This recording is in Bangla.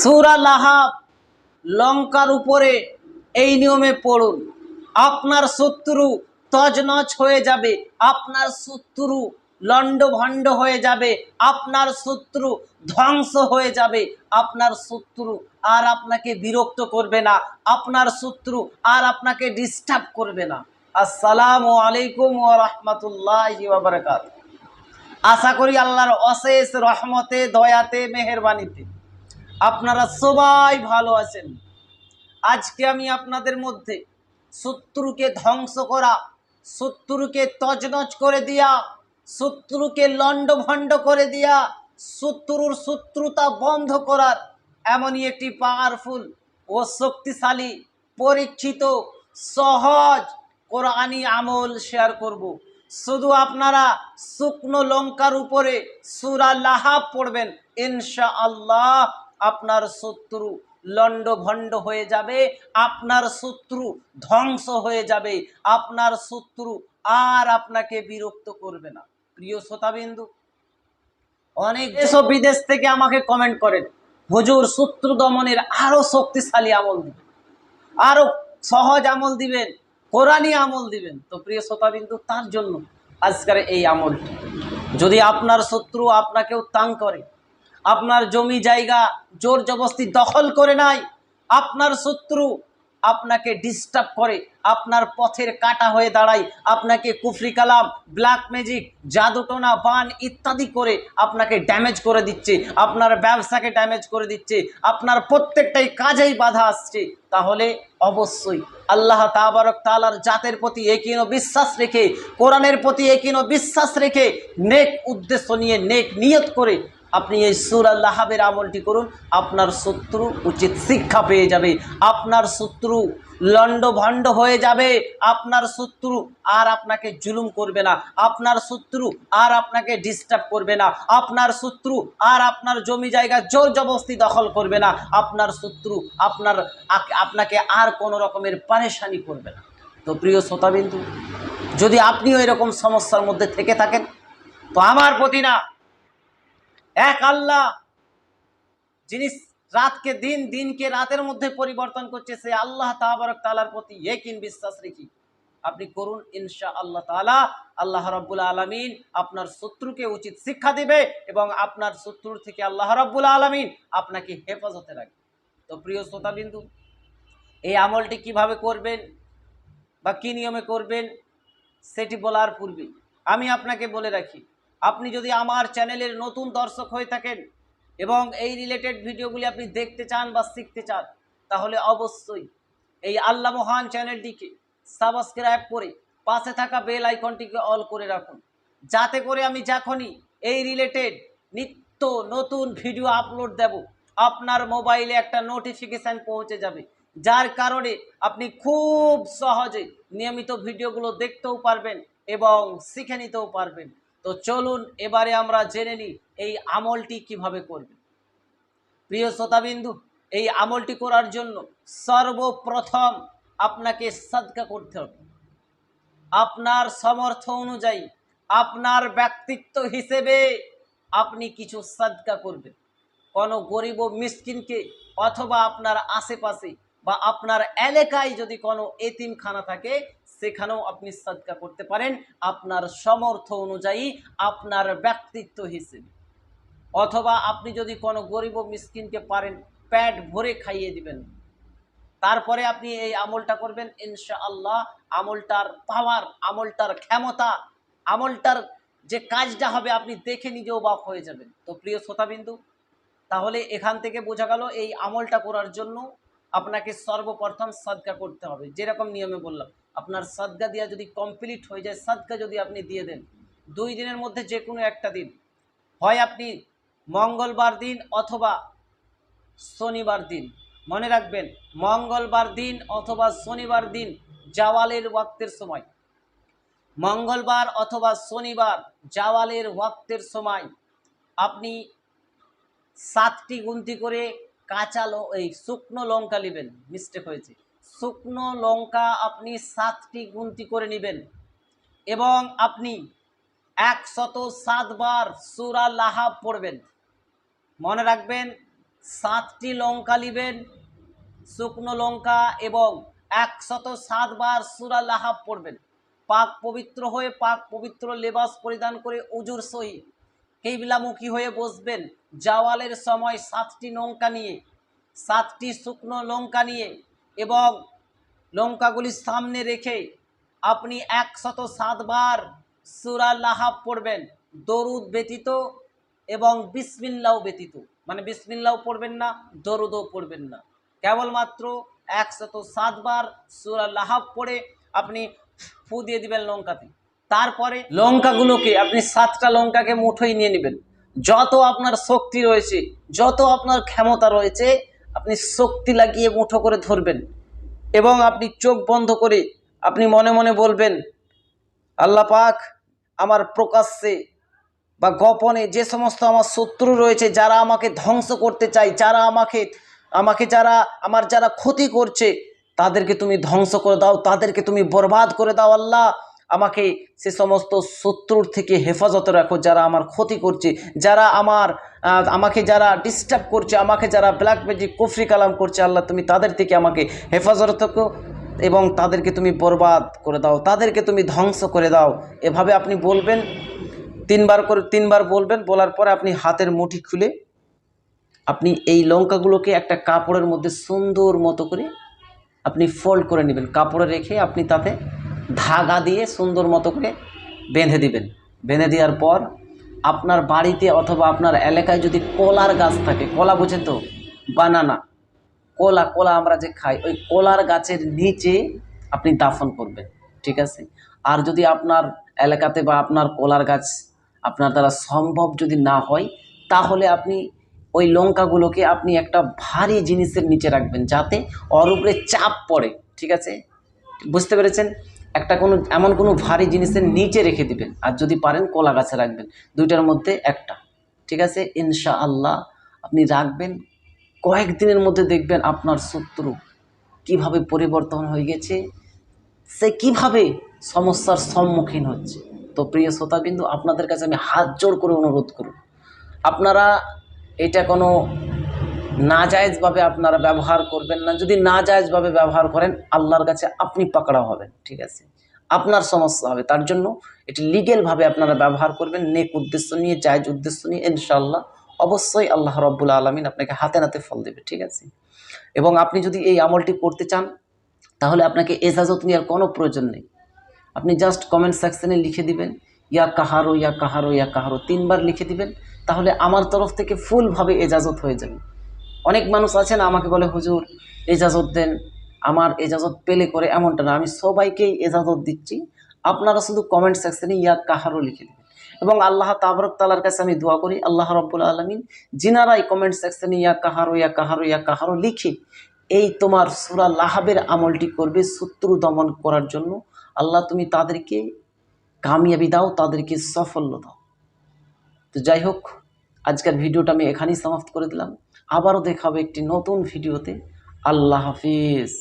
সুরা লাহাব, লঙ্কার উপরে এই নিয়মে পড়ুন। আপনার শত্রু তজনজ হয়ে যাবে, আপনার শত্রু লণ্ডভণ্ড হয়ে যাবে, আপনার শত্রু ধ্বংস হয়ে যাবে, আপনার শত্রু আর আপনাকে বিরক্ত করবে না, আপনার শত্রু আর আপনাকে ডিস্টার্ব করবে না। আসসালামু আলাইকুম ওয়া রাহমাতুল্লাহি আশা করি আল্লাহর অশেষ রহমতে, দয়াতে, মেহেরবানিতে আপনারা সবাই ভালো আছেন আজকে আমি আপনাদের মধ্যে শত্রুকে ধ্বংস করা, শত্রুকে তজনজ করে দিয়া, শত্রুকে লণ্ডভণ্ড করে দিয়া, শত্রুর শত্রুতা বন্ধ করার এমনই একটি পাওয়ারফুল ও শক্তিশালী, পরীক্ষিত, সহজ কোরআনি আমল শেয়ার করব। শুধু আপনারা শুকনো লঙ্কার উপরে সুরা লাহাব পড়বেন ইনশা আল্লাহ আপনার শত্রু লণ্ডভণ্ড হয়ে যাবে, আপনার শত্রু ধ্বংস হয়ে যাবে, আপনার শত্রু আর আপনাকে বিরক্ত করবে না। প্রিয় শ্রোতাবিন্দু, অনেক দেশ বিদেশ থেকে আমাকে কমেন্ট করেন। হুজুর, শত্রু দমনের আরও শক্তিশালী আমল দিবেন। আরও সহজ আমল দিবেন কোরআনী আমল দিবেন। তো প্রিয় শ্রোতাবিন্দু, তার জন্য আজকের এই আমলটি। যদি আপনার শত্রু আপনাকেও তাং করে আপনার জমি জায়গা জোর জবস্তি দখল করে নাই, আপনার শত্রু আপনাকে ডিস্টার্ব করে, আপনার পথের কাটা হয়ে দাঁড়ায়, আপনাকে কুফরি কালাম ব্ল্যাক ম্যাজিক জাদুটোনা, বান ইত্যাদি করে আপনাকে ড্যামেজ করে দিচ্ছে, আপনার ব্যবসাকে ড্যামেজ করে দিচ্ছে, আপনার প্রত্যেকটাই কাজেই বাধা আসছে, তাহলে অবশ্যই আল্লাহ তাবারক তালার জাতের প্রতি একিনো বিশ্বাস রেখে, কোরআনের প্রতি একিনো বিশ্বাস রেখে, নেক উদ্দেশ্য নিয়ে, নেক নিয়ত করে আপনি এই সুর আল্লাহাবের আমলটি করুন, আপনার শত্রু উচিত শিক্ষা পেয়ে যাবে, আপনার শত্রু লণ্ডভণ্ড হয়ে যাবে, আপনার শত্রু আর আপনাকে জুলুম করবে না, আপনার শত্রু আর আপনাকে ডিস্টার্ব করবে না, আপনার শত্রু আর আপনার জমি জায়গা জোর জবস্তি দখল করবে না, আপনার শত্রু আপনার আপনাকে আর কোনো রকমের পারেশানি করবে না। তো প্রিয় শ্রোতাবিন্দু, যদি আপনিও এরকম সমস্যার মধ্যে থেকে থাকেন, তো আমার প্রতি না এক আল্লাহ যিনি রাতকে দিন, দিনকে রাতের মধ্যে পরিবর্তন করছে, সে আল্লাহ তাবারক তালার প্রতি একিন বিশ্বাস রেখি আপনি করুন ইনশা আল্লাহ তালা আল্লাহ রব্বুল আলমিন আপনার শত্রুকে উচিত শিক্ষা দিবে এবং আপনার শত্রুর থেকে আল্লাহ রব্বুল আলমিন আপনাকে হেফাজতে রাখবে। তো প্রিয় শ্রোতাবিন্দু, এই আমলটি কীভাবে করবেন বা কী নিয়মে করবেন, সেটি বলার পূর্বে আমি আপনাকে বলে রাখি আপনি যদি আমার চ্যানেলের নতুন দর্শক হয়ে থাকেন এবং এই রিলেটেড ভিডিওগুলি আপনি দেখতে চান বা শিখতে চান, তাহলে অবশ্যই এই আল্লাহ মহান চ্যানেলটিকে সাবস্ক্রাইব করে পাশে থাকা বেল আইকনটিকে অল করে রাখুন। যাতে করে আমি যখনই এই রিলেটেড নিত্য নতুন ভিডিও আপলোড দেব, আপনার মোবাইলে একটা নোটিফিকেশান পৌঁছে যাবে। যার কারণে আপনি খুব সহজে নিয়মিত ভিডিওগুলো দেখতেও পারবেন এবং শিখে নিতেও পারবেন। তো চলুন এবারে আমরা জেনে নিই এই আমলটি কীভাবে করবে। প্রিয় শ্রোতাবিন্দু, এই আমলটি করার জন্য সর্বপ্রথম আপনাকে সাদকা করতে হবে। আপনার সমর্থ অনুযায়ী, আপনার ব্যক্তিত্ব হিসেবে আপনি কিছু সাদকা করবেন। কোনো গরিব ও মিসকিনকে অথবা আপনার আশেপাশে বা আপনার এলাকায় যদি কোনো এতিমখানা থাকে সেখানেও আপনি সাদকা করতে পারেন। আপনার সমর্থ অনুযায়ী আপনার ব্যক্তিত্ব হিসেবে। অথবা আপনি যদি কোনো গরিব মিসকিনকে পারেন প্যাট ভরে খাইয়ে দিবেন। তারপরে আপনি এই আমলটা করবেন ইনশা আল্লাহ আমলটার পাওয়ার আমলটার ক্ষমতা, আমলটার যে কাজটা হবে আপনি দেখে নিজে অবাক হয়ে যাবেন। তো প্রিয় শ্রোতাবিন্দু, তাহলে এখান থেকে বোঝা গেল এই আমলটা করার জন্য আপনাকে সর্বপ্রথম সদকা করতে হবে। যেরকম নিয়মে বললাম, আপনার সদকা দেওয়া যদি কমপ্লিট হয়ে যায়, সদকা যদি আপনি দিয়ে দেন, দুই দিনের মধ্যে যে কোনো একটা দিন, হয় আপনি মঙ্গলবার দিন অথবা শনিবার দিন, মনে রাখবেন, মঙ্গলবার দিন অথবা শনিবার দিন জাওয়ালের ওয়াক্তের সময়, মঙ্গলবার অথবা শনিবার জাওয়ালের ওয়াক্তের সময় আপনি সাতটি গুনতি করে কাঁচা এই শুকনো লঙ্কা নেবেন মিস্টেক হয়েছে। শুকনো লঙ্কা আপনি সাতটি গুনতি করে নেবেন এবং আপনি একশত সাতবার সুরা লাহাব পড়বেন। মনে রাখবেন, সাতটি লঙ্কা নেবেন, শুকনো লঙ্কা এবং একশত সাতবার সুরা লাহাব পড়বেন। পাক পবিত্র হয়ে পাক পবিত্র লেবাস পরিধান করে উজুর সহিত কেবলামুখী হয়ে বসবেন। জাওয়ালের সময় সাতটি লঙ্কা নিয়ে, সাতটি শুকনো লঙ্কা নিয়ে এবং লঙ্কাগুলি সামনে রেখে আপনি একশত সাতবার সুরা লাহাব পড়বেন, দরুদ ব্যতীত এবং বিসমিল্লাও ব্যতীত। মানে বিসমিল্লাও পড়বেন না, দরুদও পড়বেন না। কেবলমাত্র একশত সাতবার সুরা লাহাব পড়ে আপনি ফু দিয়ে দিবেন লঙ্কাতে। তারপরে লঙ্কাগুলোকে, আপনি সাতটা লঙ্কাকে মুঠোই নিয়ে নেবেন। যত আপনার শক্তি রয়েছে, যত আপনার ক্ষমতা রয়েছে, আপনি শক্তি লাগিয়ে মুঠো করে ধরবেন। এবং আপনি চোখ বন্ধ করে আপনি মনে মনে বলবেন, আল্লাহ পাক আমার প্রকাশ্যে বা গোপনে যে সমস্ত আমার শত্রু রয়েছে, যারা আমাকে ধ্বংস করতে চায়, যারা আমাকে আমাকে যারা, আমার যারা ক্ষতি করছে, তাদেরকে তুমি ধ্বংস করে দাও, তাদেরকে তুমি বরবাদ করে দাও, আল্লাহ। আমাকে সে সমস্ত শত্রুর থেকে হেফাজতে রাখো, যারা আমার ক্ষতি করছে, যারা আমার আমাকে যারা ডিস্টার্ব করছে, আমাকে যারা ব্ল্যাক ম্যাজিক কুফরি কালাম করছে, আল্লাহ তুমি তাদের থেকে আমাকে হেফাজত এবং তাদেরকে তুমি বরবাদ করে দাও, তাদেরকে তুমি ধ্বংস করে দাও। এভাবে আপনি বলবেন, তিনবার করে, তিনবার বলবেন, বলার পরে আপনি হাতের মুঠি খুলে আপনি এই লঙ্কাগুলোকে একটা কাপড়ের মধ্যে সুন্দর মতো করে আপনি ফোল্ড করে নেবেন। কাপড়ে রেখে আপনি তাতে ধাগা দিয়ে সুন্দর মতো করে বেঁধে দিবেন। বেঁধে দেওয়ার পর আপনার বাড়িতে অথবা আপনার এলাকায় যদি কলার গাছ থাকে, কলা বোঝেন তো? বানানা। কলা কলা আমরা যে খাই, ওই কলার গাছের নিচে আপনি দাফন করবেন, ঠিক আছে? আর যদি আপনার এলাকাতে বা আপনার কলার গাছ আপনার দ্বারা সম্ভব যদি না হয়, তাহলে আপনি ওই লঙ্কাগুলোকে আপনি একটা ভারী জিনিসের নিচে রাখবেন, যাতে ওর উপরে চাপ পড়ে, ঠিক আছে? বুঝতে পেরেছেন? একটা কোনো, এমন কোনো ভারী জিনিসের নিচে রেখে দিবেন। আর যদি পারেন কলা গাছে রাখবেন। দুইটার মধ্যে একটা। ঠিক আছে? ইনশা আল্লাহ আপনি রাখবেন। কয়েকদিনের মধ্যে দেখবেন আপনার শত্রু কীভাবে পরিবর্তন হয়ে গেছে, সে কীভাবে সমস্যার সম্মুখীন হচ্ছে। তো প্রিয় শ্রোতাবিন্দু, আপনাদের কাছে আমি হাত জোড় করে অনুরোধ করব। আপনারা এটা কোনো নাজায়েজভাবে আপনারা ব্যবহার করবেন না। যদি নাজায়েজভাবে ব্যবহার করেন, আল্লাহর কাছে আপনি পাকড়াও হবেন, ঠিক আছে? আপনার সমস্যা হবে। তার জন্য এটি লিগেলভাবে আপনারা ব্যবহার করবেন, নেক উদ্দেশ্য নিয়ে, জায়জ উদ্দেশ্য নিয়ে, ইনশাআল্লাহ। অবশ্যই আল্লাহ রব্বুল আলমিন আপনাকে হাতে নাতে ফল দেবে, ঠিক আছে? এবং আপনি যদি এই আমলটি করতে চান, তাহলে আপনাকে এজাজত নেওয়ার কোনো প্রয়োজন নেই। আপনি জাস্ট কমেন্ট সেকশনে লিখে দিবেন, ইয়া কাহারো ইয়া কাহারো ইয়া কাহারো, তিনবার লিখে দিবেন, তাহলে আমার তরফ থেকে ফুলভাবে এজাজত হয়ে যাবে। অনেক মানুষ আছেন, আমাকে বলে, হুজুর, এজাজত দেন। আমার এজাজত পেলে করে এমনটা না। আমি সবাইকেই এজাজত দিচ্ছি। আপনারা শুধু কমেন্ট সেকশনে ইয়া কাহারও লিখে দেবেন। এবং আল্লাহ তাবরক তালার কাছে আমি দোয়া করি, আল্লাহ রব্বুল আলমিন যিনারাই কমেন্ট সেকশনে ইয়া কাহারো ইয়া কাহারো ইয়া কাহারো লিখে এই তোমার সুরা লাহাবের আমলটি করবে শত্রু দমন করার জন্য। আল্লাহ, তুমি তাদেরকে কামিয়াবি দাও, তাদেরকে সাফল্য দাও। তো যাই হোক, আজকের ভিডিওটা আমি এখানেই সমাপ্ত করে দিলাম। আবারও দেখাবে একটি নতুন ভিডিওতে। আল্লাহ হাফিজ।